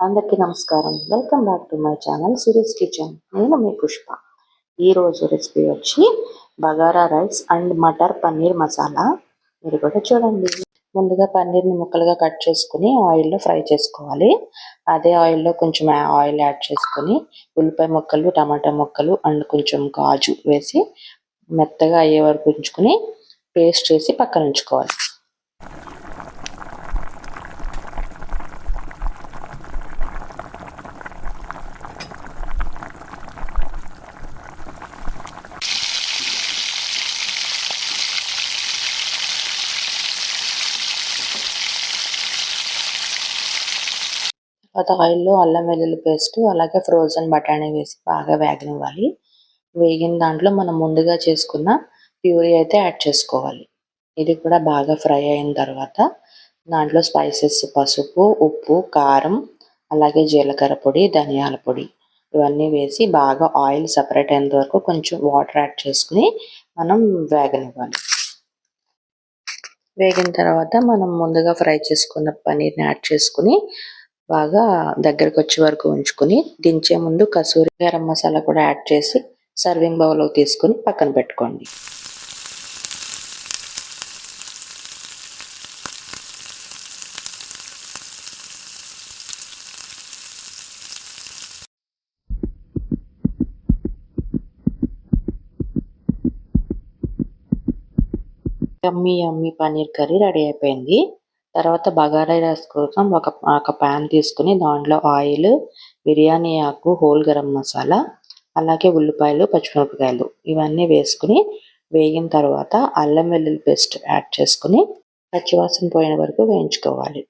అందరికీ నమస్కారం. Welcome back to my channel series kitchen నేను మీ పుష్ప. ఈ రోజు రెసిపీ వచ్చి బగారా రైస్ అండ్ మటర్ పన్నీర్ మసాలా. మీరు కూడా చూడండి. ముందుగా పన్నీర్ని ముక్కలుగా కట్ చేసుకుని ఆయిల్లో ఫ్రై చేసుకోవాలి. అదే ఆయిల్లో కొంచెం ఆయిల్ యాడ్ చేసుకొని ఉల్లిపాయ ముక్కలు టమాటా ముక్కలు అండ్ కొంచెం గాజు వేసి మెత్తగా అయ్యే వరకు ఉంచుకుని పేస్ట్ చేసి పక్కన ఉంచుకోవాలి. తర్వాత ఆయిల్లో అల్లం వెల్లుల్లి పేస్ట్ అలాగే ఫ్రోజన్ బఠానీ వేసి బాగా వేగనివ్వాలి. వేగిన దాంట్లో మనం ముందుగా చేసుకున్న ప్యూరీ అయితే యాడ్ చేసుకోవాలి. ఇది కూడా బాగా ఫ్రై అయిన తర్వాత దాంట్లో స్పైసెస్ పసుపు ఉప్పు కారం అలాగే జీలకర్ర పొడి ధనియాల పొడి ఇవన్నీ వేసి బాగా ఆయిల్ సపరేట్ అయినంత వరకు కొంచెం వాటర్ యాడ్ చేసుకుని మనం వేగనివ్వాలి. వేగిన తర్వాత మనం ముందుగా ఫ్రై చేసుకున్న పనీర్ని యాడ్ చేసుకుని బాగా దగ్గరకు వచ్చే వరకు ఉంచుకుని దించే ముందు కసూరి గరం మసాలా కూడా యాడ్ చేసి సర్వింగ్ బౌల్లో తీసుకుని పక్కన పెట్టుకోండి. Yummy yummy paneer curry ready అయిపోయింది. తర్వాత బగారా రైస్ కోసం ఒక ఒక ప్యాన్ తీసుకుని దాంట్లో ఆయిల్ బిర్యానీ ఆకు హోల్ గరం మసాలా అలాగే ఉల్లిపాయలు పచ్చిమిరపకాయలు ఇవన్నీ వేసుకుని వేగిన తర్వాత అల్లం వెల్లుల్లి పేస్ట్ యాడ్ చేసుకుని పచ్చివాసన పోయిన వరకు వేయించుకోవాలి.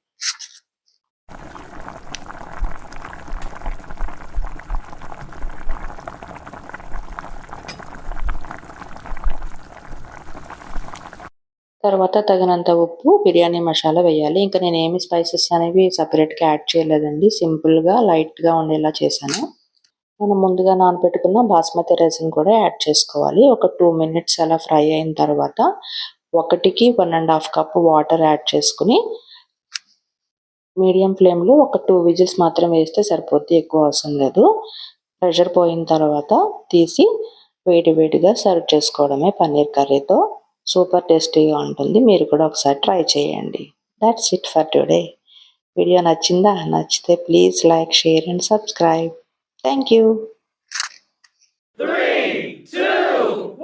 తర్వాత తగినంత ఉప్పు బిర్యానీ మసాలా వేయాలి. ఇంకా నేను ఏమి స్పైసెస్ అనేవి సపరేట్గా యాడ్ చేయలేదండి. సింపుల్గా లైట్గా ఉండేలా చేశాను. మనం ముందుగా నానబెట్టుకున్న బాస్మతి రైస్ని కూడా యాడ్ చేసుకోవాలి. ఒక టూ మినిట్స్ అలా ఫ్రై అయిన తర్వాత ఒకటికి one and half cup water add చేసుకుని మీడియం ఫ్లేమ్లో ఒక టూ విజిల్స్ మాత్రం వేస్తే సరిపోద్ది ఎక్కువ అవసరం లేదు. ప్రెషర్ పోయిన తర్వాత తీసి వేడి వేడిగా సర్వ్ చేసుకోవడమే పన్నీర్ కర్రీతో. సూపర్ టేస్టీగా ఉంటుంది. మీరు కూడా ఒకసారి ట్రై చేయండి. That's it for today video నచ్చిందా? నచ్చితే please like share and subscribe. Thank you Three, two,